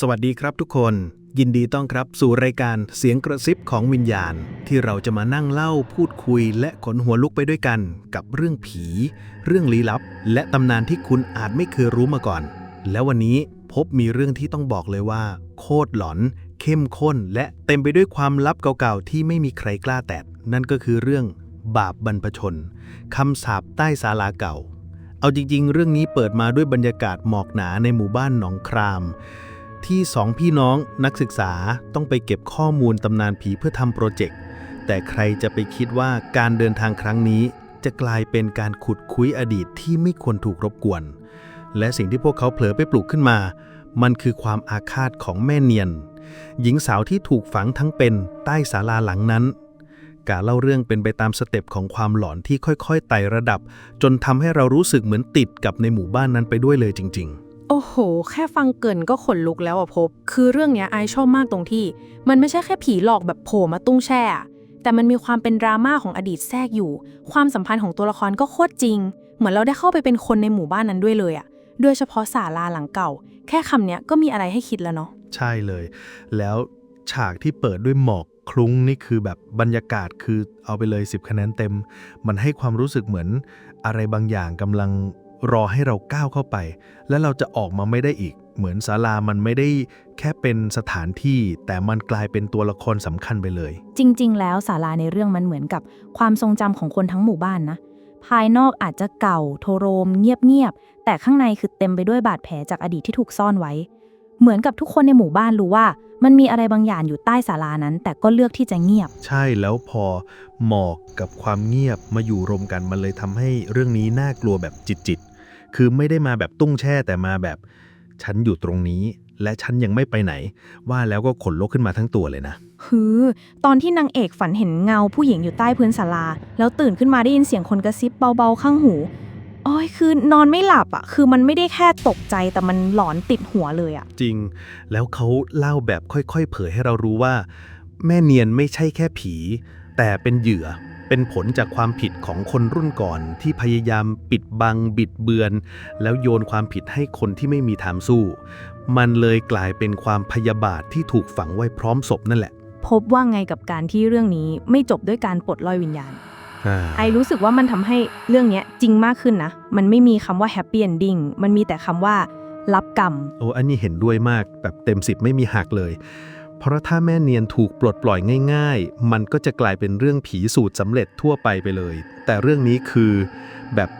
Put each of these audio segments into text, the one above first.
สวัสดีครับทุกคน ยินดีต้อนรับสู่รายการเสียงกระซิบของวิญญาณ ที่เราจะมานั่งเล่าพูดคุย และขนหัวลุกไปด้วยกันกับเรื่องผี เรื่องลี้ลับ และตำนานที่คุณอาจไม่เคยรู้มาก่อน แล้ววันนี้พบมีเรื่องที่ต้องบอกเลยว่า โคตรหลอน เข้มข้น และเต็มไปด้วยความลับเก่าๆที่ไม่มีใครกล้าแตะนั่นก็คือเรื่องบาปบรรพชนคำสาปใต้ศาลาเก่า เอาจริง ๆ เรื่องนี้เปิดมาด้วยบรรยากาศหมอกหนาในหมู่บ้านหนองคราม ที่สองพี่น้องนักศึกษาต้องไปเก็บข้อมูลตำนานผีเพื่อทำโปรเจกต์ แต่ใครจะไปคิดว่าการเดินทางครั้งนี้ จะกลายเป็นการขุดคุ้ยอดีตที่ไม่ควรถูกรบกวน และสิ่งที่พวกเขาเผลอไปปลุกขึ้นมา มันคือความอาฆาตของแม่เนียน หญิงสาวที่ถูกฝังทั้งเป็นใต้ศาลาหลังนั้น การเล่าเรื่องเป็นไปตามสเต็ปของความหลอนที่ค่อยๆไต่ระดับ จนทำให้เรารู้สึกเหมือนติดกับในหมู่บ้านนั้นไปด้วยเลยจริง ๆ โอ้โห แค่ฟังเกินก็ขนลุกแล้วอะพบ คือเรื่องเนี้ยไอชอบมากตรงที่ มันไม่ใช่แค่ผีหลอกแบบโผล่มาตุ้งแช่ แต่มันมีความเป็นดราม่าของอดีตแทรกอยู่ ความสัมพันธ์ของตัวละครก็โคตรจริง เหมือนเราได้เข้าไปเป็นคนในหมู่บ้านนั้นด้วยเลยอะโดยเฉพาะศาลาหลังเก่า แค่คำเนี้ยก็มีอะไรให้คิดแล้วเนาะ ใช่เลย แล้วฉากที่เปิดด้วยหมอกคลุ้งนี่คือแบบบรรยากาศคือเอาไปเลย 10 คะแนนเต็ม มันให้ความรู้สึกเหมือนอะไรบางอย่างกำลัง รอให้เราก้าวเข้าไป และเราจะออกมาไม่ได้อีก เหมือนศาลามันไม่ได้แค่เป็นสถานที่ แต่มันกลายเป็นตัวละครสำคัญไปเลย จริง ๆ แล้วศาลาในเรื่องมันเหมือนกับความทรงจำของคนทั้งหมู่บ้านนะ ภายนอกอาจจะเก่าโทโรม เงียบ ๆ แต่ข้างในคือเต็มไปด้วยบาดแผลจากอดีตที่ถูกซ่อนไว้ เหมือนกับทุกคนในหมู่บ้านรู้ว่า มันมีอะไรบางอย่างอยู่ใต้ศาลานั้น แต่ก็เลือกที่จะเงียบ ใช่แล้วพอหมอกกับความเงียบมาอยู่รวมกันมันเลยทำให้เรื่องนี้น่ากลัวแบบจิตๆ คือไม่ได้มาแบบตุ้งแช่แต่มาแบบฉันอยู่ตรงนี้ และฉันยังไม่ไปไหน ว่าแล้วก็ขนลุกขึ้นมาทั้งตัวเลยนะ ฮือ ตอนที่นางเอกฝันเห็นเงาผู้หญิงอยู่ใต้พื้นศาลา แล้วตื่นขึ้นมาได้ยินเสียงคนกระซิบเบาๆข้างหูโอ้ยคือนอนไม่หลับอะ คือมันไม่ได้แค่ตกใจแต่มันหลอนติดหัวเลยอะ จริง แล้วเขาเล่าแบบค่อยๆ เผยให้เรารู้ว่า แม่เนียนไม่ใช่แค่ผี แต่เป็นเหยื่อ เป็นผลจากความผิดของคนรุ่นก่อนที่พยายามปิดบังบิดเบือน แล้วโยนความผิดให้คนที่ไม่มีทางสู้ มันเลยกลายเป็นความพยาบาทที่ถูกฝังไว้พร้อมศพนั่นแหละ พบว่าไงกับการที่เรื่องนี้ไม่จบด้วยการปลดล่อยวิญญาณ ไอรู้สึกว่ามันทำให้เรื่องเนี้ยจริงมากขึ้นนะ มันไม่มีคำว่าแฮปปี้เอนดิ้งมันมีแต่คำว่ารับกรรม โอ้อันนี้เห็นด้วยมากแบบเต็มสิบไม่มีหักเลย เพราะถ้าแม่เนียนถูกปลดปล่อยง่าย ๆ มันก็จะกลายเป็นเรื่องผีสูตรสำเร็จทั่วไปไปเลย แต่เรื่องนี้คือ แบบ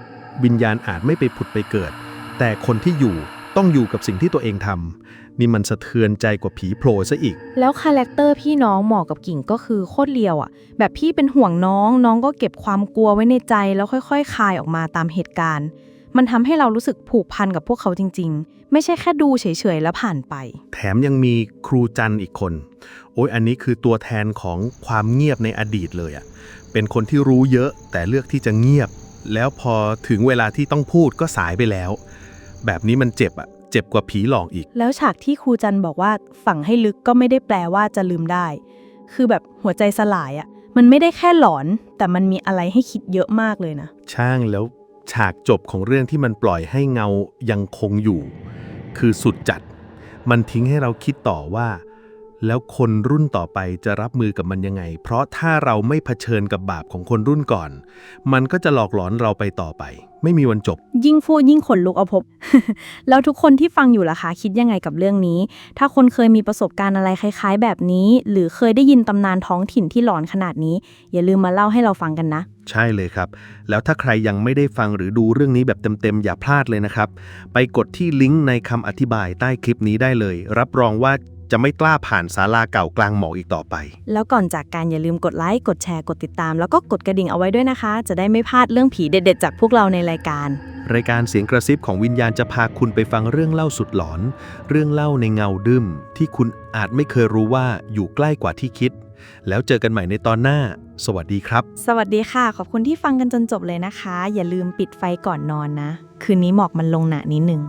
วิญญาณอาจไม่ไปผุดไปเกิด แต่คนที่อยู่ต้องอยู่กับสิ่งที่ตัวเองทำนี่มันสะเทือนใจกว่าผีโผล่ซะอีก แล้วคาแรคเตอร์พี่น้องเหมอกับกิ่งก็คือโคตรเลียวอะ่ะ แบบพี่เป็นห่วงน้องน้องก็เก็บความกลัวไว้ในใจแล้วค่อย ๆ คายออกมาตามเหตุการณ์ มันทำให้เรารู้สึกผูกพันกับพวกเขาจริง ๆ ไม่ใช่แค่ดูเฉยๆแล้วผ่านไป แถมยังมีครูจันอีกคน โอ้ยอันนี้คือตัวแทนของความเงียบในอดีตเลยอะ่ะเป็นคนที่รู้เยอะแต่เลือกที่จะเงียบ แล้วพอถึงเวลาที่ต้องพูดก็สายไปแล้ว แบบนี้มันเจ็บอะ่ะเจ็บกว่าผีหลอกอีก แล้วฉากที่ครูจันบอกว่าฝังให้ลึกก็ไม่ได้แปลว่าจะลืมได้ คือแบบหัวใจสลายอะ่ะมันไม่ได้แค่หลอน แต่มันมีอะไรให้คิดเยอะมากเลยนะ ช่างแล้ว ฉากจบของเรื่องที่มันปล่อยให้เงายังคงอยู่ คือสุดจัด มันทิ้งให้เราคิดต่อว่า แล้วคนรุ่นต่อไปจะรับมือกับมันยังไง เพราะถ้าเราไม่เผชิญกับบาปของคนรุ่นก่อน มันก็จะหลอกหลอนเราไปต่อไป ไม่มีวันจบ ยิ่งพูดยิ่งขนลุกเอาพบ แล้วทุกคนที่ฟังอยู่ล่ะคะคิดยังไงกับเรื่องนี้ ถ้าคนเคยมีประสบการณ์อะไรคล้าย ๆ แบบนี้ หรือเคยได้ยินตำนานท้องถิ่นที่หลอนขนาดนี้ อย่าลืมมาเล่าให้เราฟังกันนะ ใช่เลยครับ แล้วถ้าใครยังไม่ได้ฟังหรือดูเรื่องนี้แบบเต็มๆอย่าพลาดเลยนะครับ ไปกดที่ลิงก์ในคำอธิบายใต้คลิปนี้ได้เลย รับรองว่า จะไม่กล้าผ่านศาลาเก่ากลางหมอกอีกต่อไป แล้วก่อนจากการอย่าลืมกดไลค์ กดแชร์ กดติดตาม แล้วก็กดกระดิ่งเอาไว้ด้วยนะคะ จะได้ไม่พลาดเรื่องผีเด็ดๆ จากพวกเราในรายการ รายการเสียงกระซิบของวิญญาณจะพาคุณไปฟังเรื่องเล่าสุดหลอน เรื่องเล่าในเงาดึมที่คุณอาจไม่เคยรู้ว่าอยู่ใกล้กว่าที่คิด แล้วเจอกันใหม่ในตอนหน้า สวัสดีครับ สวัสดีค่ะ ขอบคุณที่ฟังกันจนจบเลยนะคะ อย่าลืมปิดไฟก่อนนอนนะ คืนนี้หมอกมันลงหนานิดนึง